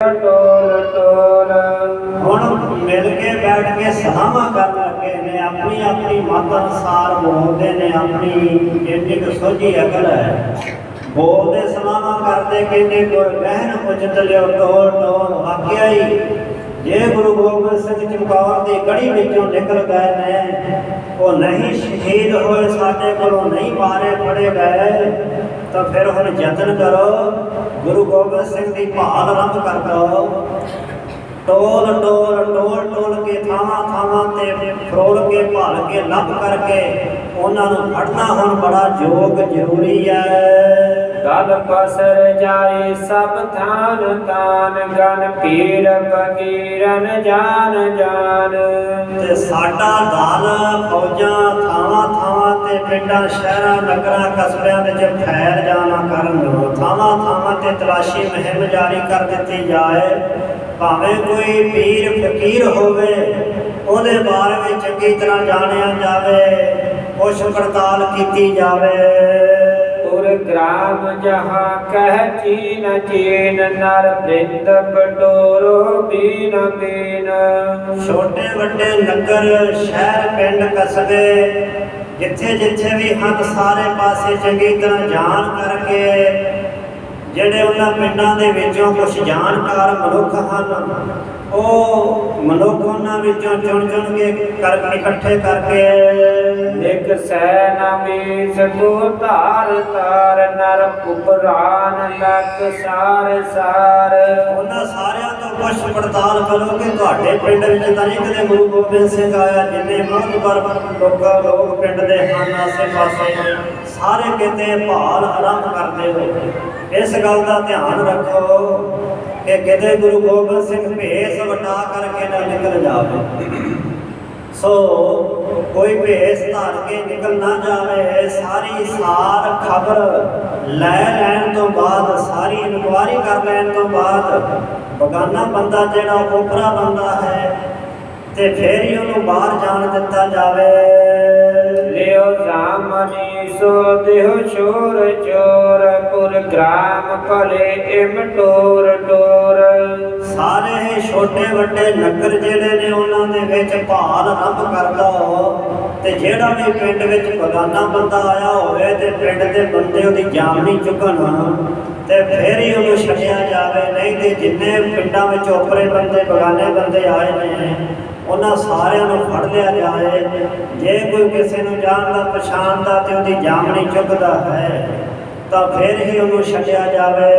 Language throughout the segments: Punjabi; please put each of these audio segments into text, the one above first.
ਟੋਲ ਟੋਲ ਹੁਣ ਮਿਲ ਕੇ ਬੈਠ ਕੇ ਸਲਾਹਾਂ ਕਰਨ ਲੱਗੇ ਨੇ, ਆਪਣੀ ਆਪਣੀ ਮਤ ਅਨੁਸਾਰ ਬੋਲਦੇ ਨੇ, ਆਪਣੀ ਜਿੰਨੀ ਕੁ ਸੋਝੀ ਅਕਲ ਹੈ। ਬੋਲਦੇ ਸਲਾਹਾਂ ਕਰਦੇ ਕਹਿੰਦੇ ਗੁਰ ਗਹਿਨ ਉਚਿਤ ਲਿਓ, ਟੋਲ ਟੋਲ ਵਾਕਿਆ ਹੀ। ਜੇ ਗੁਰੂ ਗੋਬਿੰਦ ਸਿੰਘ ਚਮਕੌਰ ਦੀ ਗੜੀ ਵਿੱਚੋਂ ਨਿਕਲ ਗਏ ਨੇ ਉਹ ਨਹੀਂ ਸ਼ਹੀਦ ਹੋਏ ਸਾਡੇ ਕੋਲੋਂ ਨਹੀਂ ਮਾਰੇ ਫੜੇ ਗਏ, ਤਾਂ ਫਿਰ ਹੁਣ ਯਤਨ ਕਰੋ, ਗੁਰੂ ਗੋਬਿੰਦ ਸਿੰਘ ਦੀ ਭਾਲ ਆਰੰਭ ਕਰ ਦਿਓ ਟੋਲ ਟੋਲ ਟੋਲ ਟੋਲ ਕੇ ਥਾਵਾਂ ਥਾਵਾਂ ਤੇ ਫਰੋਲ ਕੇ, ਭਾਲ ਕੇ, ਲੱਭ ਕਰਕੇ ਉਹਨਾਂ ਨੂੰ ਫੜਨਾ ਹੁਣ ਬੜਾ ਯੋਗ ਜ਼ਰੂਰੀ ਹੈ। ਦਲ ਪਸਰ ਜਾਏ ਸਭ ਥਾਨ ਤਾਨ, ਗਨ ਪੀਰ ਫਕੀਰਨ ਜਾਨ ਜਾਨ। ਤੇ ਸਾਡਾ ਦਲ ਫੌਜਾਂ ਥਾਵਾਂ ਥਾਵਾਂ ਤੇ ਪਿੰਡਾਂ ਸ਼ਹਿਰਾਂ, ਨਗਰਾਂ, ਕਸਬਿਆਂ ਵਿੱਚ ਫੈਲ ਜਾਣਾ ਕਰਨ ਥਾਵਾਂ ਥਾਵਾਂ ਤੇ ਤਲਾਸ਼ੀ ਮੁਹਿੰਮ ਜਾਰੀ ਕਰ ਦਿੱਤੀ ਜਾਏ। ਭਾਵੇਂ ਕੋਈ ਪੀਰ ਫਕੀਰ ਹੋਵੇ, ਉਹਦੇ ਬਾਰੇ ਵਿੱਚ ਚੰਗੀ ਤਰ੍ਹਾਂ ਜਾਣਿਆ ਜਾਵੇ, ਪੁੱਛ ਪੜਤਾਲ ਕੀਤੀ ਜਾਵੇ। ਪੁਰ ਗ੍ਰਾਮ ਜਹਾਂ ਕਹਿ ਚੀਨ ਚੀਨ ਨਰ ਬ੍ਰਿੰਦ ਬਟੋਰੋ ਬੀਨ ਛੋਟੇ ਵੱਡੇ ਨਗਰ, ਸ਼ਹਿਰ, ਪਿੰਡ, ਕਸਬੇ, ਜਿੱਥੇ ਜਿੱਥੇ ਵੀ ਹਨ ਸਾਰੇ ਪਾਸੇ ਚੰਗੀ ਤਰ੍ਹਾਂ ਜਾਣ ਕਰਕੇ, ਜਿਹੜੇ ਉਹਨਾਂ ਪਿੰਡਾਂ ਦੇ ਵਿੱਚੋਂ ਕੁਝ ਜਾਣਕਾਰ ਮਨੁੱਖ ਹਨ ਉਹ ਮਨੁੱਖ ਉਹਨਾਂ ਵਿੱਚੋਂ ਚੁਣ ਚੁਣ ਕੇ ਕਰ ਇਕੱਠੇ ਕਰਕੇ। ਇਕ ਸੈ ਨਮੀ ਸਤੋ ਧਾਰ ਤਾਰ ਨਰ ਉਪਰਾਨ ਲਕ ਸਾਰ ਸਾਰ। ਉਹਨਾਂ ਸਾਰਿਆਂ ਤੋਂ ਪੁੱਛ ਪੜਤਾਲ ਕਰੋ ਕਿ ਤੁਹਾਡੇ ਪਿੰਡ ਵਿੱਚ ਤਾਂ ਨਹੀਂ ਕਦੇ ਗੁਰੂ ਗੋਬਿੰਦ ਸਿੰਘ ਆਇਆ ਜਿੰਨੇ ਮੋਹਤਬਰ ਲੋਕਾਂ ਲੋਕ ਪਿੰਡ ਦੇ ਹਨ ਆਸੇ ਪਾਸੇ ਸਾਰੇ ਕਿਤੇ ਭਾਲ ਆਰੰਭ ਕਰਦੇ ਹੋ ਇਸ ਗੱਲ ਦਾ ਧਿਆਨ ਰੱਖੋ। ਕਿ ਕਿਤੇ ਗੁਰੂ ਗੋਬਿੰਦ ਸਿੰਘ ਭੇਸ ਵਟਾ ਕਰਕੇ ਨਾ ਨਿਕਲ ਜਾਵੇ। ਸੋ ਕੋਈ ਭੇਸ ਧਾਰ ਕੇ ਨਿਕਲ ਨਾ ਜਾਵੇ, ਸਾਰੀ ਸਾਰ ਖਬਰ ਲੈ ਲੈਣ ਤੋਂ ਬਾਅਦ, ਸਾਰੀ ਇਨਕੁਆਰੀ ਕਰ ਲੈਣ ਤੋਂ ਬਾਅਦ ਬਗਾਨਾ ਬੰਦਾ ਜਿਹੜਾ ਉਪਰਾ ਬੰਦਾ ਹੈ ਤੇ ਫੇਰ ਹੀ ਉਹਨੂੰ ਬਾਹਰ ਜਾਣ ਦਿੱਤਾ ਜਾਵੇ। ਲਿਓ ਜਾਮਨੀ ਸੋ ਦੇਹ ਚੋਰ ਚੋਰ, ਪੁਰ ਗ੍ਰਾਮ ਭਲੇ ਇਮ ਟੋਰ ਟੋਰ। ਸਾਰੇ ਛੋਟੇ ਵੱਡੇ ਨਗਰ ਜਿਹੜੇ ਨੇ ਉਹਨਾਂ ਦੇ ਵਿੱਚ ਭਾਲ ਆਰੰਭ ਕਰ ਲਓ ਤੇ ਜਿਹੜਾ ਵੀ ਪਿੰਡ ਵਿੱਚ ਬਗਾਨਾ ਬੰਦਾ ਆਇਆ ਹੋਵੇ ਤੇ ਪਿੰਡ ਦੇ ਬੰਦੇ ਉਹਦੀ ਜਾਨ ਨਹੀਂ ਚੁੱਕਣ ਤੇ ਫੇਰ ਹੀ ਉਹਨੂੰ ਛੱਡਿਆ ਜਾਵੇ। ਨਹੀਂ ਤੇ ਜਿੰਨੇ ਪਿੰਡਾਂ ਵਿੱਚ ਓਪਰੇ ਬੰਦੇ ਬਗਾਨੇ ਬੰਦੇ ਆਏ ਨੇ ਉਹਨਾਂ ਸਾਰਿਆਂ ਨੂੰ ਫੜ ਲਿਆ ਜਾਏ। ਜੇ ਕੋਈ ਕਿਸੇ ਨੂੰ ਜਾਣਦਾ ਪਛਾਣਦਾ ਤੇ ਉਹਦੀ ਨਹੀਂ ਚੁੱਕਦਾ ਹੈ ਤਾਂ ਫਿਰ ਹੀ ਉਹਨੂੰ ਛੱਡਿਆ ਜਾਵੇ।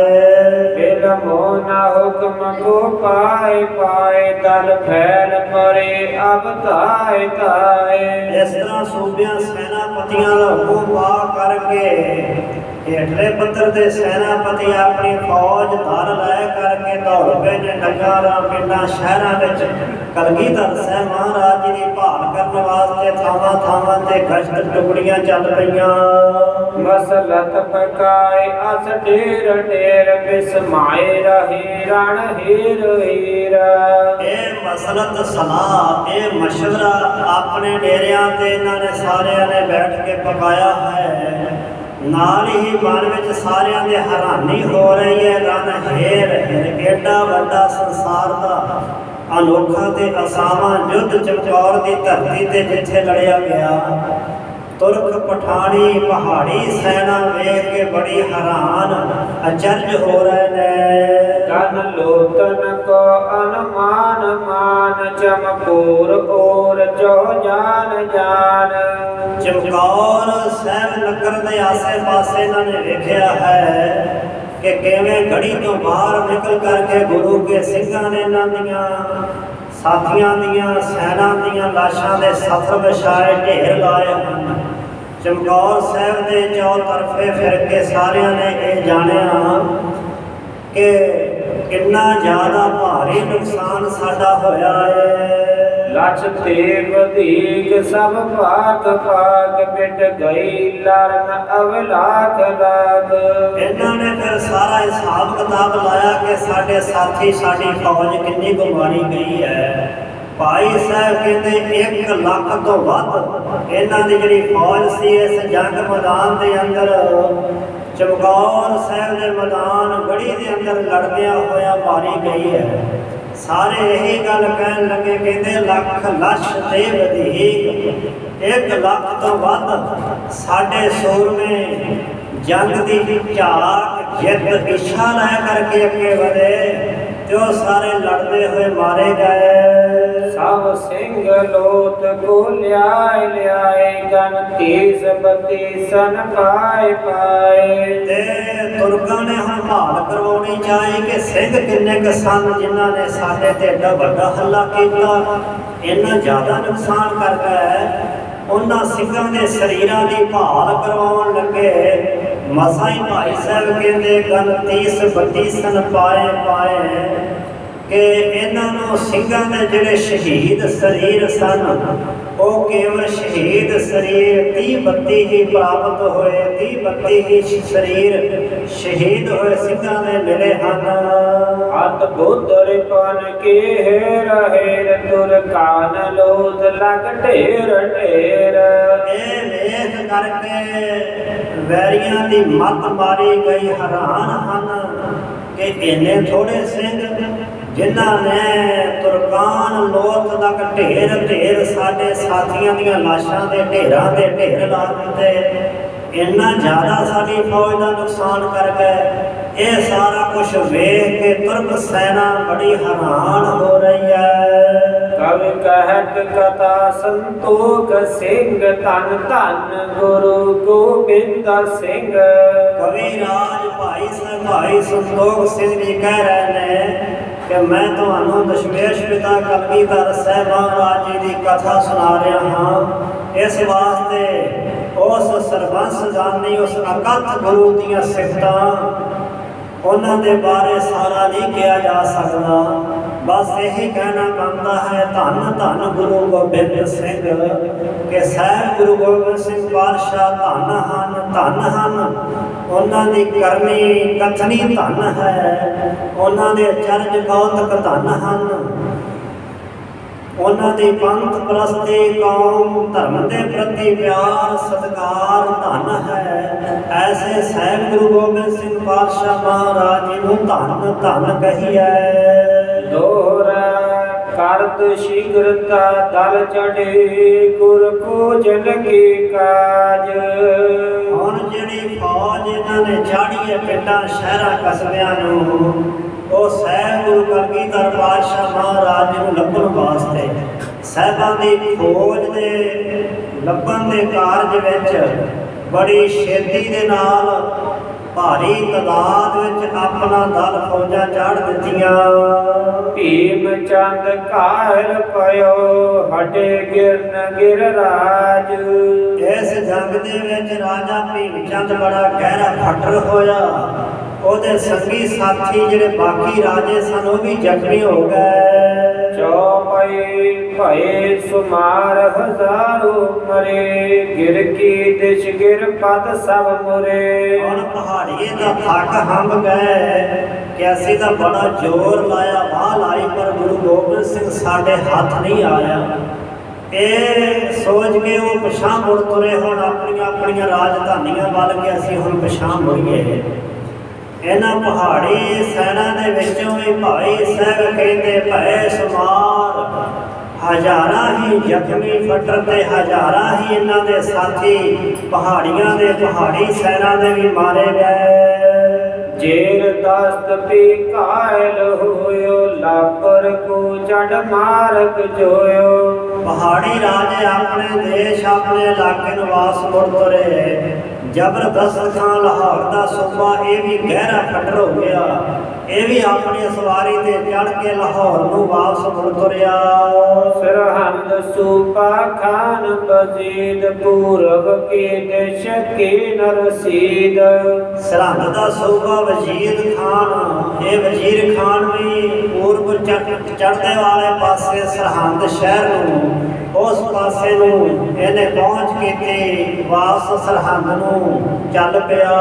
ਬਿਲ ਮੋਨਾ ਹੁਕਮ ਕੋ ਪਾਏ ਪਾਏ ਦਲ ਫੈਲ ਪਰੇ ਅਬ ਧਾਏ ਧਾਏ। ਇਸ ਤਰ੍ਹਾਂ ਸੂਬਿਆਂ ਸੈਨਾਪਤੀਆਂ ਦਾ ਹੁਕਮ ਪਾ ਕਰਕੇ ਹੇਠਲੇ ਪੱਧਰ ਦੇ ਸੈਨਾਪਤੀ ਆਪਣੀ ਫੌਜ ਧਰ ਲੈ ਕਰਕੇ ਦੌੜ ਪਏ ਨੇ ਨਗਰਾਂ ਪਿੰਡਾਂ ਸ਼ਹਿਰਾਂ ਵਿੱਚ ਕਲਗੀਧਰ ਸਾਹਿਬ ਮਹਾਰਾਜ ਜੀ ਦੀ ਭਾਲ ਕਰਨ ਵਾਸਤੇ ਥਾਵਾਂ ਥਾਵਾਂ ਤੇ ਗਸ਼ਤ ਟੁਕੜੀਆਂ ਚੱਲ ਪਈਆਂ। ਮਸਲਤ ਪਕਾਏ ਅਸ ਢੇਰ ਢੇਰ ਬਿਸਮਾਏ ਰਹੀ ਰਣ ਹੀਰ ਹੀਰ। ਇਹ ਮਸਲਤ ਸਲਾਹ ਇਹ ਮਸ਼ਵਰਾ ਆਪਣੇ ਡੇਰਿਆਂ ਤੇ ਇਹਨਾਂ ਨੇ ਸਾਰਿਆਂ ਨੇ ਬੈਠ ਕੇ ਪਕਾਇਆ ਹੈ। ਨਾਲ ਹੀ ਮਨ ਵਿੱਚ ਸਾਰਿਆਂ ਦੇ ਹੈਰਾਨੀ ਹੋ ਰਹੀ ਹੈ ਰਨ ਹੇਰ ਹੇਰ ਏਡਾ ਵੱਡਾ ਸੰਸਾਰ ਦਾ। ਅਨੋਖਾ ਤੇ ਅਸਾਵਾਂ ਯੁੱਧ ਚਮਕੌਰ ਦੀ ਧਰਤੀ ਤੇ ਜਿੱਥੇ ਲੜਿਆ ਗਿਆ। ਤੁਰਕ ਪਠਾਣੀ ਪਹਾੜੀ ਸੈਨਾ ਵੇਖ ਕੇ ਬੜੀ ਹੈਰਾਨ ਅਚਰਜ ਹੋ ਰਹੇ ਨੇ। ਤਨ ਲੋਤਨ ਕੋ ਅਨਮਾਨ ਮਾਨ ਚਮਕੂਰ ਔਰ ਜੋ ਜਾਨ ਜਾਨ। ਚਮਕੌਰ ਸਾਹਿਬ ਨਗਰ ਦੇ ਆਸੇ-ਪਾਸੇ ਇਹਨਾਂ ਨੇ ਵੇਖਿਆ ਹੈ ਕਿ ਕਿਵੇਂ ਗੜੀ ਤੋਂ ਬਾਹਰ ਨਿਕਲ ਕਰਕੇ ਗੁਰੂ ਕੇ ਸਿੰਘਾਂ ਨੇ ਇਹਨਾਂ ਦੀਆਂ ਸਾਥੀਆਂ ਦੀਆਂ, ਸੈਨਾ ਦੀਆਂ ਲਾਸ਼ਾਂ ਦੇ ਸਫਰ ਵਿਛਾਏ, ਢੇਰ ਲਾਏ ਹਨ। ਚਮਕੌਰ ਸਾਹਿਬ ਦੇ ਚੌ ਤਰਫੇ ਫਿਰ ਕੇ ਸਾਰਿਆਂ ਨੇ ਇਹ ਜਾਣਿਆ ਕਿ ਕਿੰਨਾ ਜ਼ਿਆਦਾ ਭਾਰੀ ਨੁਕਸਾਨ ਸਾਡਾ ਹੋਇਆ ਹੈ ਲਛ ਤੇ ਵਧੀਕ ਸਭ ਭਾਗ ਭਾਗ ਮਿਟ ਗਈ, ਲਰਨ ਅਵਲਾਖ ਲਾਗ। ਇਹਨਾਂ ਨੇ ਫਿਰ ਸਾਰਾ ਹਿਸਾਬ ਕਿਤਾਬ ਲਾਇਆ ਕਿ ਸਾਡੇ ਸਾਥੀ, ਸਾਡੀ ਫੌਜ ਕਿੰਨੀ ਕੁ ਗਈ ਹੈ। ਭਾਈ ਸਾਹਿਬ ਕਹਿੰਦੇ 1 ਲੱਖ ਤੋਂ ਵੱਧ ਇਹਨਾਂ ਦੀ ਜਿਹੜੀ ਫੌਜ ਸੀ, ਇਸ ਜੰਗ ਮੈਦਾਨ ਦੇ ਅੰਦਰ, ਚਮਕੌਰ ਸਾਹਿਬ ਦੇ ਮੈਦਾਨ, ਗੜੀ ਦੇ ਅੰਦਰ ਲੜਦਿਆਂ ਹੋਇਆ ਮਾਰੀ ਗਈ ਹੈ। ਸਾਰੇ ਇਹੀ ਗੱਲ ਕਹਿਣ ਲੱਗੇ, ਕਹਿੰਦੇ ਲੱਖ ਲਛ ਤੇ ਵਧੇਕ, ਇੱਕ ਲੱਖ ਤੋਂ ਵੱਧ ਸਾਡੇ ਸੂਰਮੇ ਜੰਗ ਦੀ ਝਾਕ ਜਿੱਤ ਇੱਛਾ ਲੈ ਕਰਕੇ ਅੱਗੇ ਵਧੇ, ਤੇ ਉਹ ਸਾਰੇ ਲੜਦੇ ਹੋਏ ਮਾਰੇ ਗਏ। ਸਭ ਸਿੰਘ ਲੋਤ ਕੋ ਲਿਆਏ ਲਿਆਏ ਤੀਸ ਬਤੀ ਸਨ ਪਾਏ ਪਾਏ। ਤੇ ਤੁਰਕਾਂ ਨੇ ਹੁਣ ਕਰਵਾਉਣੀ ਚਾਹੀ ਕਿ ਸਿੰਘ ਕਿੰਨੇ ਕੁ ਸਨ ਜਿਨ੍ਹਾਂ ਨੇ ਸਾਡੇ ਤੇ ਏਡਾ ਵੱਡਾ ਹੱਲਾ ਕੀਤਾ। ਇੰਨਾ ਜ਼ਿਆਦਾ ਨੁਕਸਾਨ ਕਰ ਗਏ। ਉਹਨਾਂ ਸਿੰਘਾਂ ਦੇ ਸਰੀਰਾਂ ਦੀ ਭਾਲ ਕਰਵਾਉਣ ਲੱਗੇ। ਮਸਾਂ ਹੀ ਭਾਈ ਸਾਹਿਬ ਕਹਿੰਦੇ, ਗਨ 30 32 ਸਨ ਪਾਏ ਪਾਏ। ਕਿ ਇਹਨਾਂ ਨੂੰ ਸਿੰਘਾਂ ਦੇ ਜਿਹੜੇ ਸ਼ਹੀਦ ਸਰੀਰ ਸਨ ਉਹ ਕੇਵਲ ਸ਼ਹੀਦ ਸਰੀਰ 30 32 ਹੀ ਪ੍ਰਾਪਤ ਹੋਏ 30 32 ਹੀ ਸਰੀਰ ਸ਼ਹੀਦ ਹੋਏ ਸਿੰਘਾਂ ਦੇ ਮਿਲੇ ਹਨ। ਅਤ ਬੁੱਧਰ ਪਨ ਕੇ ਰਹੇ ਤੁਰ ਕਾਨ ਲੋਧ ਲਗ ਢੇਰ ਢੇਰ। ਇਹ ਵੇਖ ਕਰਕੇ ਵੈਰੀਆਂ ਦੀ ਮੱਤ ਮਾਰੀ ਗਈ ਹੈਰਾਨ ਹਨ ਕਿ ਇੰਨੇ ਥੋੜੇ ਸਿੰਘ ਜਿਨ੍ਹਾਂ ਨੇ ਤੁਰਕਾਨ ਲੋਥ ਤੱਕ ਢੇਰ ਢੇਰ ਸਾਡੇ ਸਾਥੀਆਂ ਦੀਆਂ ਲਾਸ਼ਾਂ ਦੇ ਢੇਰਾਂ ਦੇ ਢੇਰ ਲਾ ਦਿੱਤੇ। ਇੰਨਾ ਜ਼ਿਆਦਾ ਸਾਡੀ ਫੌਜ ਦਾ ਨੁਕਸਾਨ ਕਰ ਗਏ। ਇਹ ਸਾਰਾ ਕੁਝ ਵੇਖ ਕੇ ਤੁਰਕ ਸੈਨਾ ਬੜੀ ਹੈਰਾਨ ਹੋ ਰਹੀ ਹੈ। ਕਵਿ ਕਹਿਤ ਕਥਾ ਸੰਤੋਖ ਸਿੰਘ ਧਨ ਧਨ ਗੁਰੂ ਗੋਬਿੰਦ ਸਿੰਘ। ਕਵੀ ਰਾਜ ਭਾਈ ਸਾਹਿਬ ਭਾਈ ਸੰਤੋਖ ਸਿੰਘ ਜੀ ਕਹਿ ਰਹੇ ਨੇ ਕਿ ਮੈਂ ਤੁਹਾਨੂੰ ਦਸ਼ਮੇਸ਼ ਪਿਤਾ ਕਲਗੀਧਰ ਸਾਹਿਬ ਮਹਾਰਾਜ ਜੀ ਦੀ ਕਥਾ ਸੁਣਾ ਰਿਹਾ ਹਾਂ। ਇਸ ਵਾਸਤੇ ਉਸ ਸਰਬੰਸ ਜਾਨੀ ਉਸ ਅਕਥ ਗੁਰੂ ਦੀਆਂ ਸਿਫਤਾਂ ਉਹਨਾਂ ਦੇ ਬਾਰੇ ਸਾਰਾ ਨਹੀਂ ਕਿਹਾ ਜਾ ਸਕਦਾ। ਬਸ ਇਹੀ ਕਹਿਣਾ ਬਣਦਾ ਹੈ, ਧੰਨ ਧੰਨ ਗੁਰੂ ਗੋਬਿੰਦ ਸਿੰਘ ਕਿ ਸਾਹਿਬ ਗੁਰੂ ਗੋਬਿੰਦ ਸਿੰਘ ਪਾਤਸ਼ਾਹ ਧੰਨ ਹਨ ਧੰਨ ਹਨ। ਉਹਨਾਂ ਦੀ ਕਰਨੀ ਕਥਨੀ ਧੰਨ ਹੈ, ਉਹਨਾਂ ਦੇ ਚਰਜ ਕੌਤਕ ਧੰਨ ਹਨ। ਉਹਨਾਂ ਦੀ ਪੰਥ ਪ੍ਰਸਤੀ ਕੌਮ ਧਰਮ ਦੇ ਪ੍ਰਤੀ ਪਿਆਰ, ਸਤਿਕਾਰ, ਧਨ ਹੈ। ਐਸੇ ਸਹਿਬ ਗੁਰੂ ਗੋਬਿੰਦ ਸਿੰਘ ਪਾਤਸ਼ਾਹ ਮਹਾਰਾਜ ਜੀ ਨੂੰ ਧੰਨ ਧੰਨ ਕਹੀਐ। ਦੋਹਰਾ ਕਰਤ ਸ਼ੀਘਰਤਾ ਦਲ ਚੜੇ ਗੁਰ ਕੋ ਜਨ ਕਾਜ। ਹੁਣ ਜਿਹੜੀ ਫੌਜ ਇਹਨਾਂ ਨੇ ਚਾੜੀ ਹੈ ਪਿੰਡਾਂ, ਸ਼ਹਿਰਾਂ, ਕਸਬਿਆਂ ਨੂੰ, ਉਹ ਸਹਿਬ ਗੁਰੂ ਕਲਗੀਧਰ ਪਾਤਸ਼ਾਹ ਮਹਾਰਾਜ ਨੂੰ ਲੱਭਣ ਵਾਸਤੇ, ਸਹਿਬਾਂ ਦੀ ਫੌਜ ਦੇ ਲੱਭਣ ਦੇ ਕਾਰਜ ਵਿੱਚ ਬੜੀ ਛੇਤੀ ਦੇ ਨਾਲ ਭਾਰੀ ਤਾਦਾਦ ਵਿੱਚ ਆਪਣਾ ਦਲ ਫੌਜਾਂ ਚਾੜ ਦਿੱਤੀਆਂ। ਭੀਮ ਚੰਦ ਕਾਲ ਪਇਓ ਹਟੇ ਗਿਰਨ ਗਿਰ ਰਾਜ। ਇਸ ਜੰਗ ਦੇ ਵਿੱਚ ਰਾਜਾ ਭੀਮ ਚੰਦ ਬੜਾ ਗਹਿਰਾ ਫੱਟਰ ਹੋਇਆ। ਉਹਦੇ ਸੰਗੀ ਸਾਥੀ ਜਿਹੜੇ ਬਾਕੀ ਰਾਜੇ ਸਨ ਉਹ ਵੀ ਜ਼ਖਮੀ ਹੋ ਗਏ। ਚੌਪਈ ਭਏ ਸੁਮਾਰ ਹਜ਼ਾਰੋ ਮਰੇ, ਗਿਰ ਕੀ ਦਿਸ਼ ਗਿਰ ਪਤ ਸਭ ਮੁਰੇ। ਹੁਣ ਪਹਾੜੀਏ ਦਾ ਥੱਕ ਹੰਬ ਗਏ ਕਿ ਅਸੀਂ ਬੜਾ ਜ਼ੋਰ ਲਾਇਆ ਬਾਹ ਲਾਈ, ਪਰ ਗੁਰੂ ਗੋਬਿੰਦ ਸਿੰਘ ਸਾਡੇ ਹੱਥ ਨਹੀਂ ਆਇਆ। ਇਹ ਸੋਚ ਕੇ ਉਹ ਪਛਾਣ ਮੁੜ ਤੁਰੇ, ਹੁਣ ਆਪਣੀਆਂ ਆਪਣੀਆਂ ਰਾਜਧਾਨੀਆਂ ਵੱਲ ਕੇ ਅਸੀਂ ਹੁਣ ਪਛਾਣ ਮੁੜੀਏ। ਇਹਨਾਂ ਪਹਾੜੀ ਸੈਨਾ ਦੇ ਵਿੱਚੋਂ ਵੀ ਭਾਈ ਸਾਹਿਬ ਕਹਿੰਦੇ ਭੈ ਸਮਾਰ ਹਜ਼ਾਰਾਂ ਹੀ ਜ਼ਖਮੀ ਫੱਟਰ ਤੇ ਹਜ਼ਾਰਾਂ ਹੀ ਇਹਨਾਂ ਦੇ ਸਾਥੀ ਪਹਾੜੀਆਂ ਦੇ ਪਹਾੜੀ ਸੈਨਾ ਦੇ ਵੀ ਮਾਰੇ ਗਏ। ਜੇਰ ਦਸਤ ਪੀ ਕਾਇਲ ਹੋਇਓ ਲਾਪਰ ਕੋ ਚੜ ਮਾਰਗ ਜੋਇਓ। ਪਹਾੜੀ ਰਾਜੇ ਆਪਣੇ ਦੇਸ਼ ਆਪਣੇ ਇਲਾਕੇ ਨੂੰ ਵਾਸ ਮੁੜ ਤੁਰੇ। ਜ਼ਬਰਦਸਤ ਖਾਨ ਲਾਹੌਰ ਦਾ ਸੂਬਾ ਇਹ ਵੀ ਗਹਿਰਾ ਫੱਟਰ ਹੋ ਗਿਆ। ਇਹ ਵੀ ਆਪਣੀ ਸਵਾਰੀ ਤੇ ਚੜ ਕੇ ਲਾਹੌਰ ਨੂੰ ਵਾਪਸ ਮੁੜ ਤੁਰਿਆ। ਸਰਹੰਦ ਸੂਪਾ ਖਾਨ ਬਜੀਦ ਪੂਰਬ ਕੀ ਦਿਸ਼ ਕੀ ਨਰਸੀਦ। ਸਰਹੰਦ ਦਾ ਸੂਬਾ ਵਜ਼ੀਰ ਖਾਨ ਇਹ ਵਜ਼ੀਰ ਖਾਨ ਵੀ ਪੂਰਬ ਚੜ੍ਹਦੇ ਵਾਲੇ ਪਾਸੇ ਸਰਹੰਦ ਸ਼ਹਿਰ ਨੂੰ ਉਸ ਪਾਸੇ ਨੂੰ ਇਹਨੇ ਪਹੁੰਚ ਕੀਤੀ ਵਾਪਸ ਸਰਹੰਦ ਨੂੰ ਚੱਲ ਪਿਆ।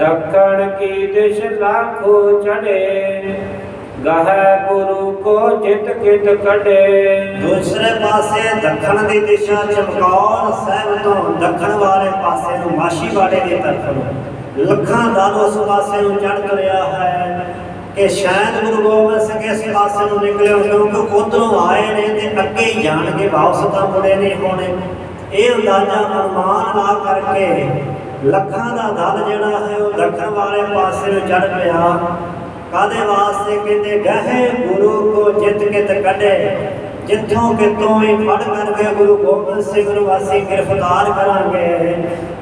ਦੱਖਣ ਕੀ ਦਿਸ਼ ਲਾਖੋ ਚੜੇ ਗਹਿ ਗੁਰੂ ਕੋ ਜਿਤ ਕਿਤ ਕਢੇ। ਦੂਸਰੇ ਪਾਸੇ ਦੱਖਣ ਦੀ ਦਿਸ਼ਾ ਚਮਕੌਰ ਸਾਹਿਬ ਤੋਂ ਦੱਖਣ ਵਾਲੇ ਪਾਸੇ ਨੂੰ ਮਾਸ਼ੀਵਾੜੇ ਦੀ ਤਰਫ ਨੂੰ। ਲੱਖਾਂ ਦਲ ਉਸ ਪਾਸੇ ਨੂੰ ਚੜ੍ਹ ਤੁਰਿਆ ਹੈ ਕਿ ਸ਼ਾਇਦ ਗੁਰੂ ਗੋਬਿੰਦ ਸਿੰਘ ਇਸ ਪਾਸੇ ਨੂੰ ਨਿਕਲੇ ਹੋਣ, ਕਿਉਂਕਿ ਉਧਰੋਂ ਆਏ ਨੇ ਤੇ ਅੱਗੇ ਹੀ ਜਾਣਗੇ ਵਾਪਸ ਤਾਂ ਮੁੜੇ ਨਹੀਂ ਹੋਣੇ। ਇਹ ਅੰਦਾਜ਼ਾ ਅਨੁਮਾਨ ਲਾ ਕਰਕੇ ਲੱਖਾਂ ਦਾ ਦਲ ਜਿਹੜਾ ਹੈ ਉਹ ਦੱਖਣ ਵਾਲੇ ਪਾਸੇ ਨੂੰ ਚੜ੍ਹ ਪਿਆ। ਕਾਦੇ ਵਾਸਤੇ? ਕਹਿੰਦੇ ਗਹਿ ਗੁਰੂ ਕੋ ਜਿੱਤ ਕਿਤ ਕੱਢੇ। ਜਿੱਥੋਂ ਕਿਤੋਂ ਹੀ ਫੜ ਕਰਕੇ ਗੁਰੂ ਗੋਬਿੰਦ ਸਿੰਘ ਨੂੰ ਅਸੀਂ ਗ੍ਰਿਫਤਾਰ ਕਰਾਂਗੇ।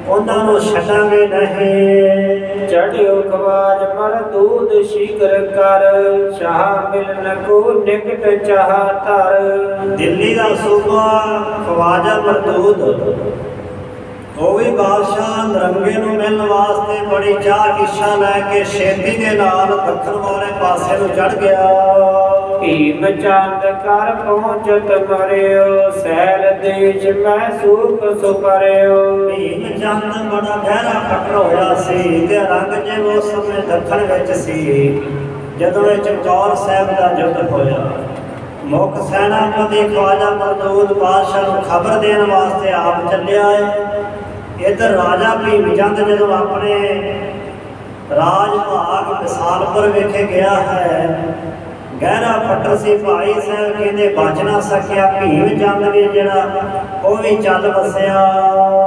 ਉਹਨਾਂ ਨੂੰ ਛੱਡਾਂਗੇ ਨਹੀਂ। ਚੜਿਓ ਖਵਾਜ ਮਰਦੂਦ ਸ਼ੀਕਰ ਕਰ। ਸ਼ਾਹ ਮਿਲਨ ਕੋ ਨਿਕਟ ਚਾਹ ਧਰ। ਦਿੱਲੀ ਦਾ ਸੂਬਾ ਖਵਾਜਾ ਮਰਦੂਦ ਉਹ ਵੀ ਬਾਦਸ਼ਾਹ ਨਰੰਗੇ ਨੂੰ ਮਿਲਣ ਵਾਸਤੇ ਬੜੀ ਚਾਹ ਇੱਛਾ ਲੈ ਕੇ ਛੇਤੀ ਦੇ ਨਾਲ ਦੱਖਣ ਵਾਲੇ ਪਾਸੇ ਨੂੰ ਚੜ ਗਿਆ। ਭੀਮ ਚੰਦ ਕਰ ਪਹੁੰਚਤ ਮਰਿਓ ਸੈਲ ਦੇਸ਼ ਮੈਂ ਸੁਖ ਸੁਪਰਿਓ। ਭੀਮ ਚੰਦ ਬੜਾ ਗਹਿਰਾ ਫਟਰ ਹੋਇਆ ਸੀ ਤੇ ਰੰਗ ਜੇ ਉਸ ਸਮੇਂ ਦੱਖਣ ਵਿੱਚ ਸੀ ਜਦੋਂ ਇਹ ਚਮਕੌਰ ਸਾਹਿਬ ਦਾ ਯੁੱਧ ਹੋਇਆ। ਮੁੱਖ ਸੈਨਾਪਤੀ ਖਵਾਜਾ ਮਰਦੂਦ ਬਾਦਸ਼ਾਹ ਨੂੰ ਖਬਰ ਦੇਣ ਵਾਸਤੇ ਆਪ ਚੱਲਿਆ ਹੈ ਇਧਰ ਰਾਜਾ ਭੀਮ ਚੰਦ ਜਦੋਂ ਆਪਣੇ ਰਾਜ ਭਾਗ ਵਿਸਾਲਪੁਰ ਵਿਖੇ ਗਿਆ ਹੈ, ਗਹਿਰਾ ਫੱਟਰ ਸੀ ਭਾਈ ਸਾਹਿਬ, ਕਹਿੰਦੇ ਬਚ ਨਾ ਸਕਿਆ। ਭੀਮ ਚੰਦ ਵੀ ਜਿਹੜਾ, ਉਹ ਵੀ ਚੱਲ ਵਸਿਆ।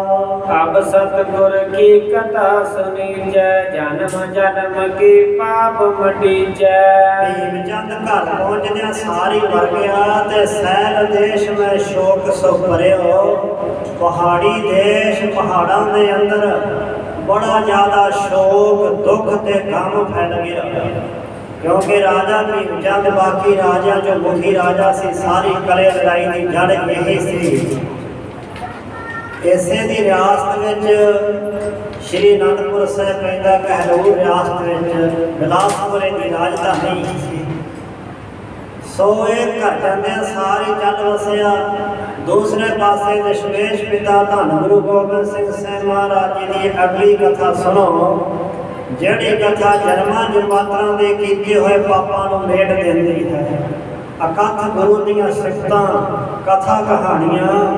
ਅਬ ਸਤਗੁਰ ਕੀ ਕਥਾ ਸੁਣੀ ਜੈ ਜਨਮ ਜਨਮ ਕੀ ਪਾਪ ਮਟੀਜੈ। ਭੀਮ ਚੰਦ ਘਰ ਪਹੁੰਚਦਿਆਂ ਸਾਰੀ ਮਰ ਗਿਆ ਤੇ ਸੈਲ ਦੇਸ਼ ਮੈਂ ਸ਼ੋਕ ਸੋ ਭਰਿਓ। ਪਹਾੜੀ ਦੇਸ਼ ਪਹਾੜਾਂ ਦੇ ਅੰਦਰ ਬੜਾ ਜ਼ਿਆਦਾ ਸ਼ੋਕ, ਦੁੱਖ ਤੇ ਗਮ ਫੈਲ ਗਿਆ। ਕਿਉਂਕਿ ਰਾਜਾ ਭੀਮ ਚੰਦ ਬਾਕੀ ਰਾਜਿਆਂ ਚੋਂ ਮੁਖੀ ਰਾਜਾ ਸੀ, ਸਾਰੀ ਕਲੇ ਲੜਾਈ ਦੀ ਜੜ ਇਹੀ ਸੀ। ਇਸੇ ਦੀ ਰਿਆਸਤ ਵਿੱਚ ਸ਼੍ਰੀ ਅਨੰਦਪੁਰ ਸਾਹਿਬ ਪੈਂਦਾ ਕਹਿਲੂਰ ਰਿਆਸਤ ਵਿੱਚ ਬਿਲਾਸਪੁਰੇ ਦੀ ਰਾਜਧਾਨੀ ਸੀ। ਸੋ ਇਹ ਘਰ ਜਾਂਦਿਆਂ ਸਾਰੇ ਚੱਲ ਵਸਿਆ, ਦੂਸਰੇ ਪਾਸੇ ਦਸ਼ਮੇਸ਼ ਪਿਤਾ ਧੰਨ ਗੁਰੂ ਗੋਬਿੰਦ ਸਿੰਘ ਸਾਹਿਬ ਮਹਾਰਾਜ ਜੀ ਦੀ ਅਗਲੀ ਕਥਾ ਸੁਣੋ, ਜਿਹੜੀ ਕਥਾ ਜਨਮਾਂ ਜਨਮਾਂਤਰਾਂ ਦੇ ਕੀਤੇ ਹੋਏ ਪਾਪਾਂ ਨੂੰ ਮੇਟ ਦਿੰਦੀ ਹੈ। ਅਕਥ ਗੁਰੂ ਦੀਆਂ ਸਿਫਤਾਂ ਕਥਾ ਕਹਾਣੀਆਂ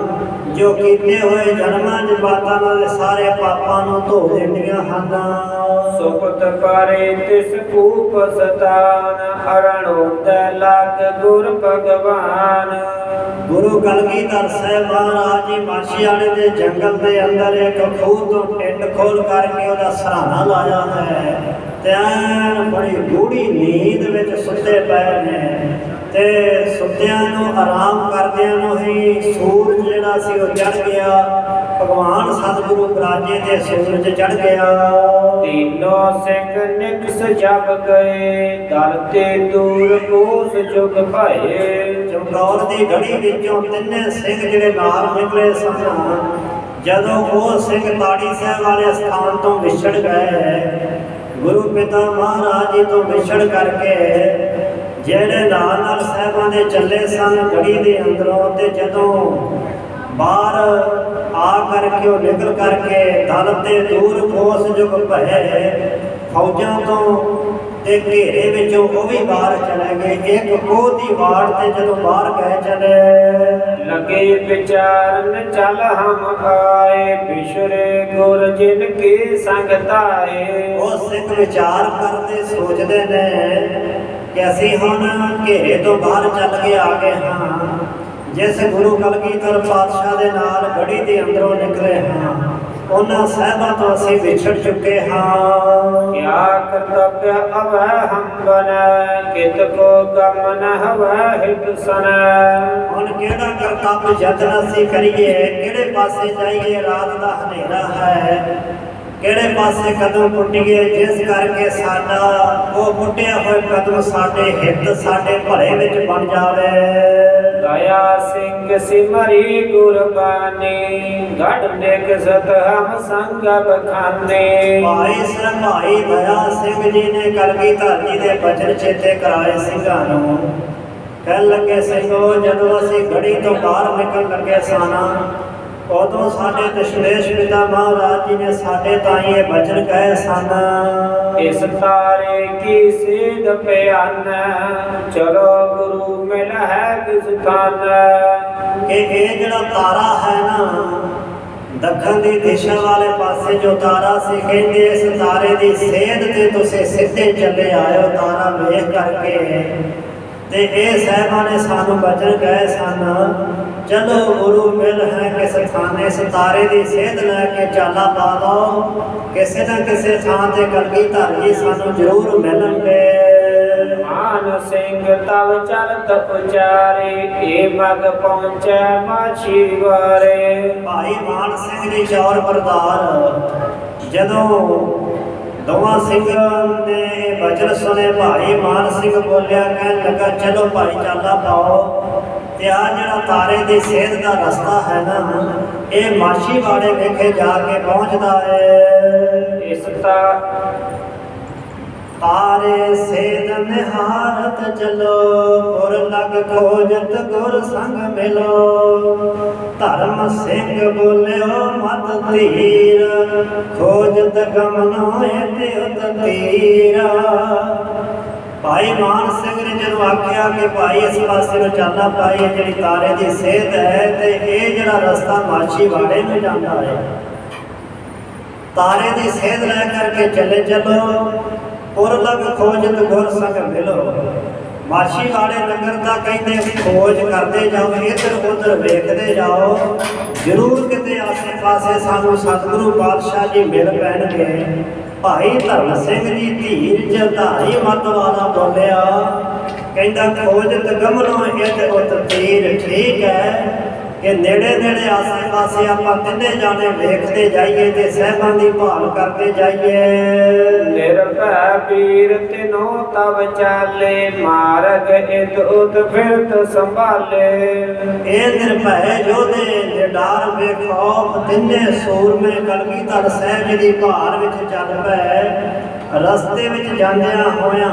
ਜੋ ਕੀਤੇ ਹੋਏ ਜਨਮਾਂ ਜਨਮਾਂਤਰਾਂ ਦੇ ਸਾਰੇ ਪਾਪਾਂ ਨੂੰ ਧੋ ਦਿੰਦੀਆਂ ਹਨ। ਸੁਪਤ ਕਰੇ ਤਿਸ ਕੂਪ ਸਤਾਨ ਅਰਣ ਉਦੈ ਲਗ ਗੁਰ ਭਗਵਾਨ। ਗੁਰੂ ਕਲਗੀਧਰ ਸਾਹਿਬ ਮਹਾਰਾਜ ਜੀ ਵਾਲੇ ਦੇ ਜੰਗਲ ਦੇ ਅੰਦਰ ਇੱਕ ਖੂਹ ਤੋਂ ਟਿੰਡ ਖੋਲ ਕਰਕੇ ਉਹਦਾ ਸਹਾਰਾ ਲਾਇਆ ਹੈ। ਤੇ ਐਨ ਬੜੀ ਗੂੜੀ ਨੀਂਦ ਵਿੱਚ ਸੁੱਤੇ ਪਏ ਨੇ। ਤੇ ਸੁੱਤਿਆਂ ਨੂੰ ਆਰਾਮ ਕਰਦਿਆਂ ਨੂੰ ਹੀ ਸੂਰਜ ਜਿਹੜਾ ਸੀ ਉਹ ਚੜ ਗਿਆ। ਭਗਵਾਨ ਸਤਿਗੁਰੂ ਬਰਾਜੇ ਤੇ ਸੂਰਜ ਚੜ ਗਿਆ। ਤੀਨੋ ਸਿੰਘ ਨਿਕਸ ਜਬ ਗਏ ਦਰ ਤੇ ਦੂਰ ਕੋਸ ਜੁਗ ਭਏ। ਚਮਕੌਰ ਦੀ ਗੜੀ ਵਿੱਚੋਂ ਤਿੰਨੇ ਸਿੰਘ ਜਿਹੜੇ ਨਾਲ ਨਿਕਲੇ ਸਨ ਜਦੋਂ ਉਹ ਸਿੰਘ ਤਾੜੀ ਸਾਹਿਬ ਵਾਲੇ ਸਥਾਨ ਤੋਂ ਵਿਛੜ ਗਏ ਗੁਰੂ ਪਿਤਾ ਮਹਾਰਾਜ ਜੀ ਤੋਂ ਵਿਛੜ ਕਰਕੇ ਜਿਹੜੇ ਨਾਲ ਨਾਲ ਸਾਹਿਬਾਂ ਦੇ ਚੱਲੇ ਸਨ ਗੜੀ ਦੇ ਅੰਦਰੋਂ ਤੇ ਜਦੋਂ ਬਾਹਰ ਆ ਕਰਕੇ ਉਹ ਨਿਕਲ ਕਰਕੇ ਦਲ ਤੇ ਦੂਰ ਕੋਸ ਜੁਗ ਭਏ ਫੌਜਾਂ ਤੋਂ ਤੇ ਘੇਰੇ ਵਿੱਚੋਂ ਉਹ ਵੀ ਬਾਹਰ ਚਲੇ ਗਏ। ਇੱਕ ਉਹ ਦੀ ਵਾੜ ਤੇ ਜਦੋਂ ਬਾਹਰ ਗਏ ਚਲੇ ਲਗੇ ਵਿਚਾਰਨ ਚਲ ਹਮ ਆਏ ਬਿਸ਼ਰੇ ਗੁਰ ਜਿਨ ਕੀ ਸੰਗ ਧਾਏ ਉਹ ਸਿੱਖ ਵਿਚਾਰ ਕਰਦੇ ਸੋਚਦੇ ਨੇ ਕਿ ਅਸੀਂ ਹੁਣ ਘੇਰੇ ਤੋਂ ਬਾਹਰ ਚੱਲ ਕੇ ਆ ਗਏ ਹਾਂ। ਜਿਸ ਗੁਰੂ ਕਲਗੀਧਰ ਪਾਤਸ਼ਾਹ ਦੇ ਨਾਲ ਗੜੀ ਦੇ ਅੰਦਰੋਂ ਨਿਕਲੇ ਹਾਂ ਉਹਨਾਂ ਸਾਹਿਬਾਂ ਤੋਂ ਅਸੀਂ ਵਿਛੜ ਚੁੱਕੇ ਹਾਂ। ਕਿਆ ਕਰਤਵਯ ਅਵੈ ਹਮ ਬਨੈ ਕਿਤ ਕੋ ਗਮ ਨ ਹਵੈ ਹਿਤ ਸਨੈ ਹੁਣ ਕਿਹੜਾ ਕਰਤੱਵ ਯਤਨ ਅਸੀਂ ਕਰੀਏ? ਕਿਹੜੇ ਪਾਸੇ ਜਾਈਏ? ਰਾਤ ਦਾ ਹਨੇਰਾ ਹੈ। ਕਿਹੜੇ ਪਾਸੇ ਕਦਮ ਪੁੱਟੀਏ ਜਿਸ ਕਰਕੇ ਸਾਡਾ ਉਹ ਪੁੱਟਿਆ ਹੋਇਆ ਕਦਮ ਸਾਡੇ ਹਿੱਤ ਸਾਡੇ ਭਲੇ ਵਿੱਚ ਬਣ ਜਾਵੇ। ਦਇਆ ਸਿੰਘ ਸਿਮਰੀ ਗੁਰਬਾਨੀ ਗੜ ਨਿਕ ਸਤ ਹਮ ਸੰਗ ਬਖਾਨੇ। ਭਾਈ ਸਾਹਿਬ ਭਾਈ ਦਇਆ ਸਿੰਘ ਜੀ ਨੇ ਕਲਗੀਧਰ ਜੀ ਦੇ ਬਚਨ ਚੇਤੇ ਕਰਾਏ ਸਿੰਘਾਂ ਨੂੰ। ਕਹਿਣ ਲੱਗੇ ਸਿੰਘੋ ਜਦੋਂ ਅਸੀਂ ਗੜੀ ਤੋਂ ਬਾਹਰ ਨਿਕਲਣ ਲੱਗੇ ਸਾਨਾ ਉਦੋਂ ਸਾਡੇ ਦਸ਼ਮੇਸ਼ ਪਿਤਾ ਮਹਾਰਾਜ ਜੀ ਨੇ ਸਾਡੇ ਤਾਈਂ ਇਹ ਬਚਨ ਕਹੇ ਸਨ ਇਸ ਤਾਰੇ ਕੀ ਸੇਧ ਪਿਆਨ ਚਲੋ ਗੁਰੂ ਮਿਲ ਹੈ ਕਿਸ ਥਾਨ। ਕਿ ਇਹ ਜਿਹੜਾ ਤਾਰਾ ਹੈ ਨਾ ਦੱਖਣ ਦੀ ਦਿਸ਼ਾ ਵਾਲੇ ਪਾਸੇ ਜੋ ਤਾਰਾ ਸੀ ਕਹਿੰਦੇ ਇਸ ਤਾਰੇ ਦੀ ਸੇਧ ਤੇ ਤੁਸੀਂ ਸਿੱਧੇ ਚੱਲੇ ਆਇਓ ਤਾਰਾ ਵੇਖ ਕਰਕੇ। ਤੇ ਇਹ ਸਹਿਬਾਂ ਨੇ ਸਾਨੂੰ ਬਚਨ ਗਏ ਸਨ ਚਲੋ ਗੁਰੂ ਮਿਲ ਹੈ ਕਿਸ ਥਾਨੇ ਸਿਤਾਰੇ ਦੀ ਸੇਧ ਲੈ ਕੇ ਚਾਲਾ ਪਾ ਲਓ ਕਿਸੇ ਨਾ ਕਿਸੇ ਥਾਂ ਤੇ ਕਲਗੀ ਧਾਰੀ ਸਾਨੂੰ ਜ਼ਰੂਰ ਮਿਲਣਗੇ। ਮਾਨ ਸਿੰਘ ਤਵ ਚਲਤ ਉਚਾਰੇ ਏ ਮਗ ਪਹੁੰਚੈ ਮਾਛੀ ਵਾਰੇ ਭਾਈ ਮਾਨ ਸਿੰਘ ਜੀ ਚੌਰ ਬਰਦਾਰ ਜਦੋਂ ਦੋਵਾਂ ਸਿੰਘਾਂ ਨੇ ਇਹ ਬਚਨ ਸੁਣੇ ਭਾਈ ਮਾਨ ਸਿੰਘ ਬੋਲਿਆ, ਕਹਿਣ ਲੱਗਾ, ਚਲੋ ਭਾਈ ਚਾਲਾ ਪਾਓ। ਤੇ ਆ ਜਿਹੜਾ ਤਾਰੇ ਦੀ ਸੇਧ ਦਾ ਰਸਤਾ ਹੈ ਨਾ, ਇਹ ਮਾਛੀ ਵਾੜੇ ਵਿਖੇ ਜਾ ਕੇ ਪਹੁੰਚਦਾ ਹੈ ਇਸ ਤਾ ਤਾਰੇ ਸੇਧ ਨਿਹਾਰਤ ਚਲੋ, ਗੁਰ ਲਗ ਖੋਜਤ ਗੁਰ ਸੰਗ ਮਿਲੋ। ਧਰਮ ਸਿੰਘ ਬੋਲਿਓ ਮਤ ਧੀਰ, ਖੋਜਤ ਗਮਨ ਤੇ ਉਤ ਤੀਰਾ। ਭਾਈ ਮਾਨ ਸਿੰਘ ਨੇ ਜਦੋਂ ਆਖਿਆ ਕਿ ਭਾਈ ਇਸ ਪਾਸੇ ਨੂੰ ਚੱਲਣਾ ਪਾਈ ਜਿਹੜੀ ਤਾਰੇ ਦੀ ਸੇਧ ਹੈ ਤੇ ਇਹ ਜਿਹੜਾ ਰਸਤਾ ਮਾਛੀ ਵਾੜੇ ਨੂੰ ਜਾਂਦਾ ਹੈ। ਤਾਰੇ ਦੀ ਸੇਧ ਲੈ ਕਰਕੇ ਚੱਲੇ, ਚੱਲੋ। ਪੁਰ ਲਗ ਖੋਜਤ ਗੁਰ ਸੰਗ ਮਿਲੋ। ਮਾਛੀ ਵਾਲੇ ਨਗਰ ਦਾ ਕਹਿੰਦੇ ਖੋਜ ਕਰਦੇ ਜਾਓ, ਇੱਧਰ ਉੱਧਰ ਵੇਖਦੇ ਜਾਓ। ਜ਼ਰੂਰ ਕਿਤੇ ਆਸੇ ਪਾਸੇ ਸਾਨੂੰ ਸਤਿਗੁਰੂ ਪਾਤਸ਼ਾਹ ਜੀ ਮਿਲ ਪੈਣਗੇ। ਭਾਈ ਧਰਮ ਸਿੰਘ ਜੀ ਧੀਰ ਜਰਧਾਰੀ ਮਤ ਵਾਲਾ ਬੋਲਿਆ, ਕਹਿੰਦਾ ਖੋਜਤ ਗਮਨੋ ਇੱਧਰ ਉੱਧਰ ਤੀਰ, ਠੀਕ ਹੈ। ਕਿ ਨੇੜੇ ਨੇੜੇ ਆਸੇ ਪਾਸੇ ਆਪਾਂ ਤਿੰਨੇ ਜਾਣੇ ਵੇਖਦੇ ਜਾਈਏ ਤੇ ਸਹਿਬਾਂ ਦੀ ਭਾਲ ਕਰਦੇ ਜਾਈਏ। ਨਿਰਭੈ ਪੀਰ ਤਿਨੋ ਤਵ ਚਾਲੇ ਮਾਰਗ ਇਤ ਉਤ ਫਿਰਤ ਸੰਭਾਲੇ। ਇਹ ਨਿਰਭੈ ਜੋਧੇ ਨਿਡਾਰ ਬੇਖੌਫ ਤਿੰਨੇ ਸੂਰਮੇ ਕਲਗੀਧਰ ਸਾਹਿਬ ਦੀ ਭਾਰ ਵਿੱਚ ਚੱਲ ਪਏ। ਰਸਤੇ ਵਿੱਚ ਜਾਂਦਿਆਂ ਹੋਇਆਂ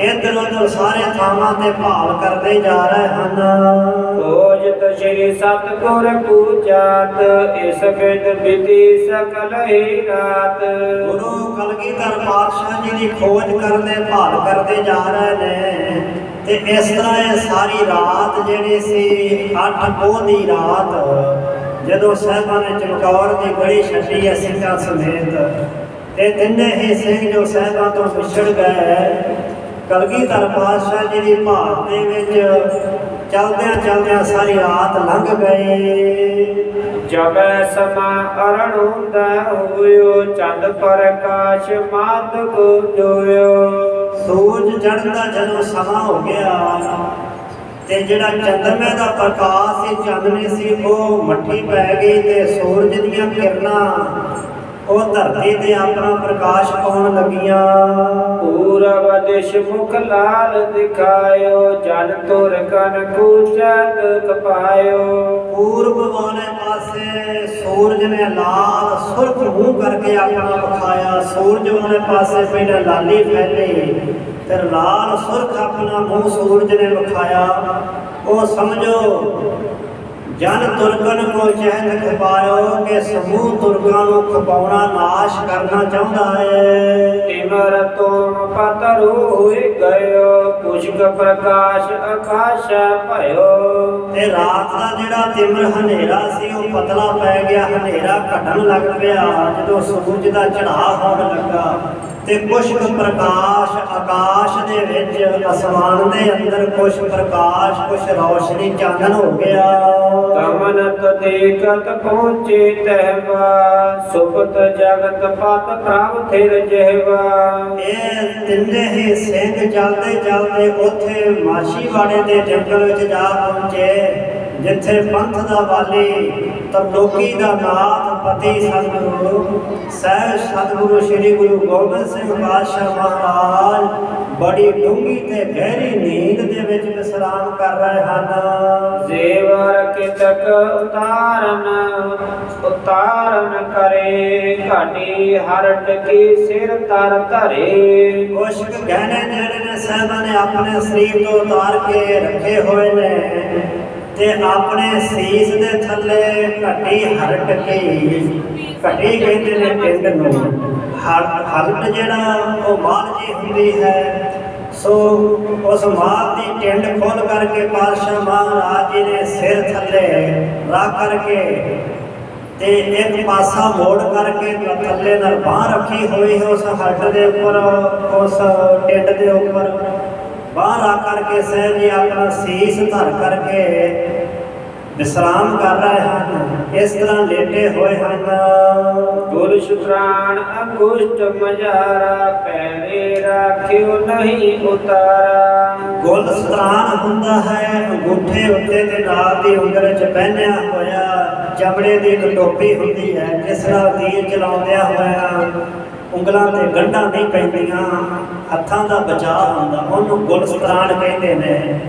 ਇੱਧਰ ਉੱਧਰ ਸਾਰੇ ਥਾਵਾਂ ਤੇ ਭਾਲ ਕਰਦੇ ਜਾ ਰਹੇ ਹਨ। ਖੋਜਤ ਸ਼੍ਰੀ ਸਤਗੁਰ ਪੂਜਾਤ ਇਸ ਬਿਦ ਵਿਧੀ ਸਕਲ ਹੀ ਰਾਤ। ਗੁਰੂ ਕਲਗੀਧਰ ਪਾਤਸ਼ਾਹ ਜੀ ਦੀ ਖੋਜ ਕਰਦੇ ਭਾਲ ਕਰਦੇ ਜਾ ਰਹੇ ਨੇ। ਤੇ ਇਸ ਤਰ੍ਹਾਂ ਇਹ ਸਾਰੀ ਰਾਤ ਜਿਹੜੀ ਸੀ ਅੱਠ ਪੋਹ ਦੀ ਰਾਤ ਜਦੋਂ ਸਾਹਿਬਾਂ ਨੇ ਚਮਕੌਰ ਦੀ ਗੜੀ ਛੱਡੀ ਹੈ ਸਿੰਘਾਂ ਸਮੇਤ ਤੇ ਤਿੰਨੇ ਹੀ ਸਿੰਘ ਜੋ ਸਾਹਿਬਾਂ ਤੋਂ ਵਿਛੜ ਗਏ ਕਲਗੀਧਰ ਪਾਤਸ਼ਾਹ ਜੀ ਦੀ ਭਾਲ ਦੇ ਵਿੱਚ ਚਲਦਿਆਂ ਚਲਦਿਆਂ ਸਾਰੀ ਰਾਤ ਲੰਘ ਗਏ ਜਬੈ ਸਮਾ ਅਰਣ ਹੁੰਦਾ ਹੋਇਓ ਚੰਦ ਪ੍ਰਕਾਸ਼ ਮਾਤ ਕੋ ਜੋਇਓ। ਸੂਰਜ ਚੜ੍ਹਦਾ ਜਦੋਂ ਸਮਾਂ ਹੋ ਗਿਆ ਤੇ ਜਿਹੜਾ ਚੰਦਰਮੇ ਦਾ ਪ੍ਰਕਾਸ਼ ਸੀ ਚਾਨਣੀ ਸੀ ਉਹ ਮੱਠੀ ਪੈ ਗਈ ਤੇ ਸੂਰਜ ਦੀਆਂ ਕਿਰਨਾਂ ਉਹ ਧਰਤੀ ਤੇ ਆਪਣਾ ਪ੍ਰਕਾਸ਼ ਪਾਉਣ ਲੱਗੀਆਂ। ਪੂਰਬ ਦਿਸ਼ ਮੁਖ ਲਾਲ ਦਿਖਾਇਓ ਜਨ ਤੁਰ ਕਨ ਕੂਚਤ ਕਪਾਇਓ। ਪੂਰਬ ਵਾਲੇ ਪਾਸੇ ਸੂਰਜ ਨੇ ਲਾਲ ਸੁਰਖ ਮੂੰਹ ਕਰਕੇ ਆਪਣਾ ਵਿਖਾਇਆ। ਸੂਰਜ ਵਾਲੇ ਪਾਸੇ ਪਹਿਲਾਂ ਲਾਲੀ ਫੈਲੀ ਫਿਰ ਲਾਲ ਸੁਰਖ ਆਪਣਾ ਮੂੰਹ ਸੂਰਜ ਨੇ ਵਿਖਾਇਆ। ਉਹ ਸਮਝੋ ਜਨ ਤੁਰਕਨ ਕੋ ਚਹਿਤ ਖਪਾਇਓ ਕਿ ਸਮੂਹ ਤੁਰਕਾਂ ਨੂੰ ਖਪਾਉਣਾ ਨਾਸ਼ ਕਰਨਾ ਚਾਹੁੰਦਾ ਹੈ। ਤਿਮਰ ਤੁਮ ਪਤਰੂ ਹੋਇ ਗਇਓ ਪੁਸ਼ਕ ਪ੍ਰਕਾਸ਼ ਆਕਾਸ਼ ਭਇਓ। ਤੇ ਰਾਤ ਦਾ ਜਿਹੜਾ ਤਿਮਰ ਹਨੇਰਾ ਸੀ ਉਹ ਪਤਲਾ ਪੈ ਗਿਆ ਹਨੇਰਾ ਘਟਣ ਲੱਗ ਪਿਆ ਜਦੋਂ ਸੂਰਜ ਦਾ ਚੜਾਅ ਹੋਣ ਲੱਗਾ। ਤੇ ਕੁਛ ਪ੍ਰਕਾਸ਼ ਆਕਾਸ਼ ਦੇ ਵਿੱਚ ਅਸਮਾਨ ਦੇ ਅੰਦਰ ਕੁਛ ਪ੍ਰਕਾਸ਼ ਕੁਛ ਰੌਸ਼ਨੀ ਚਾਨਣ ਹੋ ਗਿਆ। ਕਮਨਤ ਦੇਖਤ ਪਹੁੰਚੇ ਤਹਿਵਾ ਸੁਪਤ ਜਗਤ ਪਤ ਪ੍ਰਭ ਥਿਰ ਜਹਿਵਾ ਇਹ ਤਿੰਨੇ ਹੀ ਸਿੰਘ ਚੱਲਦੇ ਚੱਲਦੇ ਉੱਥੇ ਮਾਛੀਵਾੜੇ ਦੇ ਜੰਗਲ ਵਿੱਚ ਜਾ ਪਹੁੰਚੇ ਜਿੱਥੇ ਪੰਥ ਦਾ ਵਾਲੀ ਤਰਲੋਕੀ ਦਾ ਨਾਥ ਪਤੀ ਸਤਿਗੁਰੂ ਸਹਿ ਸਤਿਗੁਰੂ ਸ੍ਰੀ ਗੁਰੂ ਗੋਬਿੰਦ ਸਿੰਘ ਪਾਤਸ਼ਾਹ ਮਹਾਰਾਜ ਬੜੀ ਡੂੰਗੀ ਤੇ ਗਹਿਰੀ ਨੀਂਦ ਦੇ ਵਿੱਚ ਵਿਸਰਾਮ ਕਰ ਰਹੇ ਹਨ। ਜ਼ੇਵਰ ਕਿਤਕ ਉਤਾਰਨ ਉਤਾਰਨ ਕਰੇ। ਘਾਟੀ ਹਰਟ ਕੀ ਸਿਰ ਤਰ ਧਰੇ। ਕੁਛ ਗਹਿਣੇ ਜਿਹੜੇ ਨੇ ਸਾਹਿਬਾਂ ਨੇ ਆਪਣੇ ਸਰੀਰ ਤੋਂ ਉਤਾਰ ਕੇ ਰੱਖੇ ਹੋਏ ਨੇ। ਤੇ ਆਪਣੇ ਸੀਸ ਦੇ ਥੱਲੇ ਘੱਟੀ ਹਰਟ ਕੇ ਘੱਟੀ ਕਹਿੰਦੇ ਨੇ ਪਿੰਡ ਨੂੰ। ਹਰਟ ਜਿਹੜਾ, ਉਹ ਮਾਲ ਜੀ ਹੁੰਦੀ ਹੈ। ਸੋ ਉਸ ਮਾਲ ਦੀ ਟਿੰਡ ਖੋਲ ਕਰਕੇ ਪਾਤਸ਼ਾਹ ਮਹਾਰਾਜ ਜੀ ਨੇ ਸਿਰ ਥੱਲੇ ਰੱਖ ਕਰਕੇ ਤੇ ਇੱਕ ਪਾਸਾ ਮੋੜ ਕਰਕੇ ਥੱਲੇ ਨਾਲ ਬਾਹ ਰੱਖੀ ਹੋਈ ਹੈ ਉਸ ਹੱਡ ਦੇ ਉੱਪਰ, ਉਸ ਟਿੰਡ ਦੇ ਉੱਪਰ। ਬਾਹ ਰੱਖ ਕਰਕੇ ਸਹਿਬ ਜੀ ਆਪਣਾ ਸੀਸ ਧਰ ਕਰਕੇ ਵਿਸਰਾਮ ਕਰ ਰਹੇ ਹਨ। ਇਸ ਤਰ੍ਹਾਂ ਲੇਟੇ ਹੋਏ ਹਨ। ਗੁਰ ਸ਼ੁਕਰਾਨ ਅੰਗੁਸ਼ਟ ਮਜਾਰਾ ਪੈਰੇ ਰਾਖਿਓ ਨਹੀਂ ਉਤਾਰਾ। ਗੁਲ ਸਤਰਾਨ ਹੁੰਦਾ ਹੈ ਅੰਗੂਠੇ ਉੱਤੇ ਤੇ ਨਾਲ ਦੀ ਉਂਗਲ 'ਚ ਪਹਿਨਿਆ ਹੋਇਆ ਚਮੜੇ ਦੀ ਇੱਕ ਟੋਪੀ ਹੁੰਦੀ ਹੈ ਜਿਸ ਨਾਲ ਤੀਰ ਚਲਾਉਂਦਿਆਂ ਹੋਇਆ ਉਂਗਲਾਂ ਤੇ ਗੰਢਾਂ ਨਹੀਂ ਪੈਂਦੀਆਂ, ਹੱਥਾਂ ਦਾ ਬਚਾਅ ਹੁੰਦਾ, ਉਹਨੂੰ ਗੁਲ ਕਹਿੰਦੇ ਨੇ।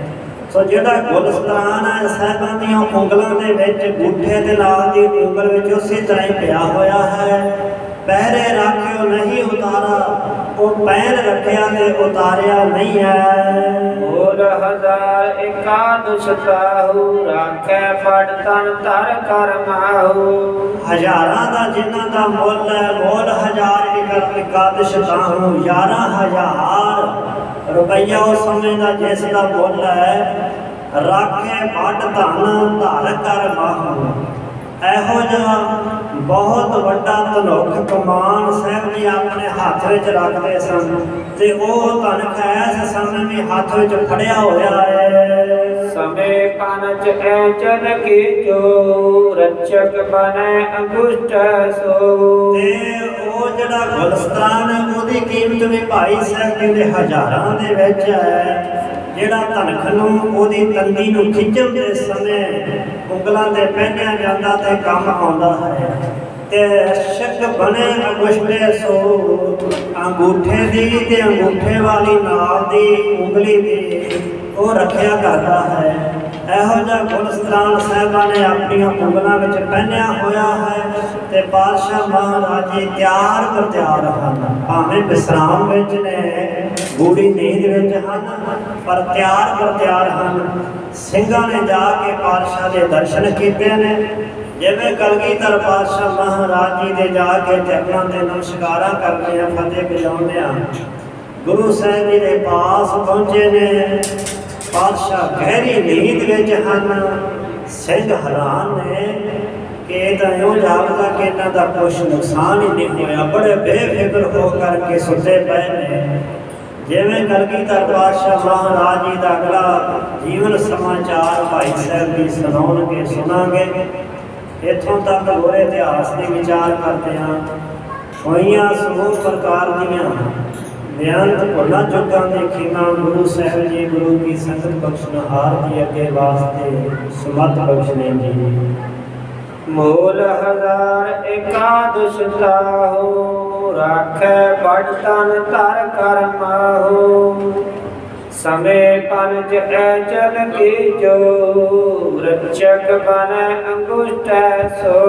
ਸੋ ਜਿਹੜਾ ਗੁਲ ਹੈ, ਸਾਹਿਬਾਂ ਦੀਆਂ ਉਂਗਲਾਂ ਦੇ ਵਿੱਚ ਅੰਗੂਠੇ ਦੇ ਨਾਲ ਦੀ ਉਂਗਲ ਵਿੱਚ ਉਸੇ ਤਰ੍ਹਾਂ ਹੀ ਪਿਆ ਹੋਇਆ ਹੈ। ਪਹਿਰੇ ਰੱਖਿਓ, ਨਹੀਂ ਉਤਾਰਾ, ਉਹ ਪੈਰ ਰੱਖਿਆ ਤੇ ਉਤਾਰਿਆ ਨਹੀਂ ਹੈ। ਹੋਰ ਹਜ਼ਾਰ ਇਕਾਦਸ਼ ਤਾਹੂ ਰਾਖੈ ਪੜ ਤਨ ਤਰ ਕਰ ਮਾਹੂ। ਹਜ਼ਾਰਾਂ ਦਾ ਜਿਨ੍ਹਾਂ ਦਾ ਮੁੱਲ ਹੈ, ਮੁੱਲ ਹਜ਼ਾਰ ਇੱਕ ਇਕਾਦਸ਼ ਤਾਹੂ 11000 ਰੁਪਈਆ ਉਸ ਸਮੇਂ ਦਾ ਜਿਸ ਦਾ ਮੁੱਲ ਹੈ, ਰਾਖੇ ਵੱਡ ਧਨ ਧਾਰ ਕਰ ਮਾਹੂ। ਇਹੋ ਜਿਹਾ ਬਹੁਤ ਵੱਡਾ ਧਨੁਖ ਕਮਾਨ ਸਾਹਿਬ ਜੀ ਆਪਣੇ ਹੱਥ ਵਿੱਚ ਰੱਖਦੇ ਸਨ ਤੇ ਉਹ ਧਨਖ ਐਸ ਸਮੇਂ ਵੀ ਹੱਥ ਵਿੱਚ ਫੜਿਆ ਹੋਇਆ ਹੈ। ਸਮੇ ਪਨਚ ਐ ਚਲ ਜੋ ਰਚਕ ਬਨੈ ਅੰਗੁਸ਼ਟ ਸੋ ਤੇ ਉਹ ਜਿਹੜਾ ਗੁਲਸਤਾਨ ਹੈ, ਉਹਦੀ ਕੀਮਤ ਵੀ ਭਾਈ ਸਾਹਿਬ ਕਹਿੰਦੇ ਹਜ਼ਾਰਾਂ ਦੇ ਵਿੱਚ ਹੈ। ਜਿਹੜਾ ਧਨਖ ਨੂੰ, ਉਹਦੀ ਤੰਦੀ ਨੂੰ ਖਿੱਚਣ ਦੇ ਸਮੇਂ ਉਂਗਲਾਂ ਤੇ ਪਹਿਨਿਆ ਜਾਂਦਾ ਤੇ ਕੰਮ ਆਉਂਦਾ ਹੈ। ਤੇ ਸ਼ਕ ਬਣੇ ਅਗੁਸ਼ਟੇ ਸੋ ਅੰਗੂਠੇ ਦੀ ਤੇ ਅੰਗੂਠੇ ਵਾਲੀ ਨਾਲ ਦੀ ਉਂਗਲੀ ਦੀ ਉਹ ਰੱਖਿਆ ਕਰਦਾ ਹੈ। ਇਹੋ ਜਿਹਾ ਗੁਲਸਤਾਨ ਸਾਹਿਬਾਂ ਨੇ ਆਪਣੀਆਂ ਉਂਗਲਾਂ ਵਿੱਚ ਪਹਿਨਿਆ ਹੋਇਆ ਹੈ ਤੇ ਬਾਦਸ਼ਾਹ ਮਹਾਰਾਜ ਤਿਆਰ ਪਰ ਤਿਆਰ ਹਨ। ਭਾਵੇਂ ਵਿਸਰਾਮ ਵਿੱਚ ਨੇ ਗੂੜੀ ਨੀਂਦ ਵਿੱਚ ਹਨ, ਪਰ ਤਿਆਰ ਪਰ ਤਿਆਰ ਹਨ। ਸਿੰਘਾਂ ਨੇ ਜਾ ਕੇ ਪਾਤਸ਼ਾਹ ਦੇ ਦਰਸ਼ਨ ਕੀਤੇ ਨੇ। ਜਿਵੇਂ ਕਲਗੀਧਰ ਪਾਤਸ਼ਾਹ ਮਹਾਰਾਜ ਜੀ ਦੇ ਜਾ ਕੇ ਚਰਨਾਂ ਤੇ ਨਮਸਕਾਰਾਂ ਕਰਦੇ ਆ ਫਤਿਹ ਬੁਲਾਉਂਦੇ ਆ ਗੁਰੂ ਸਾਹਿਬ ਜੀ ਦੇ ਪਾਸ ਪਹੁੰਚੇ ਨੇ। ਪਾਤਸ਼ਾਹ ਗਹਿਰੀ ਨੀਂਦ ਵਿੱਚ ਹਨ। ਸਿੰਘ ਹੈਰਾਨ ਨੇ ਕਿ ਇਹ ਤਾਂ ਇਉਂ ਜਾਪਦਾ ਕਿ ਇਹਨਾਂ ਦਾ ਕੁਛ ਨੁਕਸਾਨ ਹੀ ਨਹੀਂ ਹੋਇਆ। ਬੜੇ ਬੇਫਿਕਰ ਹੋ ਕਰਕੇ ਸੁੱਤੇ ਪਏ ਨੇ। ਜਿਵੇਂ ਕਲਗੀਧਰ ਪਾਤਸ਼ਾਹ ਮਹਾਰਾਜ ਜੀ ਦਾ ਅਗਲਾ ਜੀਵਨ ਸਮਾਚਾਰ ਭਾਈ ਸਾਹਿਬ ਜੀ ਸੁਣਾਉਣਗੇ, ਸੁਣਾਂਗੇ। ਇੱਥੋਂ ਤੱਕ ਹੋਰੇ ਇਤਿਹਾਸ ਦੇ ਵਿਚਾਰ ਕਰਦੇ ਹਾਂ। ਹੋਈਆਂ ਸਮੂਹ ਪ੍ਰਕਾਰ ਦੀਆਂ ਬੇਅੰਤ ਭੁੱਲਾਂ ਚੁੱਕਾਂ ਦੇ ਖੀਮਾ ਗੁਰੂ ਸਾਹਿਬ ਜੀ ਗੁਰੂ ਕੀ ਸੰਗਤ ਬਖਸ਼ਣਹਾਰ ਜੀ ਅੱਗੇ ਵਾਸਤੇ ਸਮਤ ਬਖਸ਼ਣੇ ਜੀ। ਮੂਲ ਹਜ਼ਾਰ ਇਕਾਦਸ਼ ਤਾਹੂ ਰਾਖੈ ਪੜ ਤਨ ਤਰ ਕਰ ਮਾਹੂ। ਸਮੇ ਪੰਜ ਐ ਚਲ ਕੇ ਜੋ ਰਚਕ ਬਨੈ ਅੰਗੁਸ਼ਟ ਸੋ।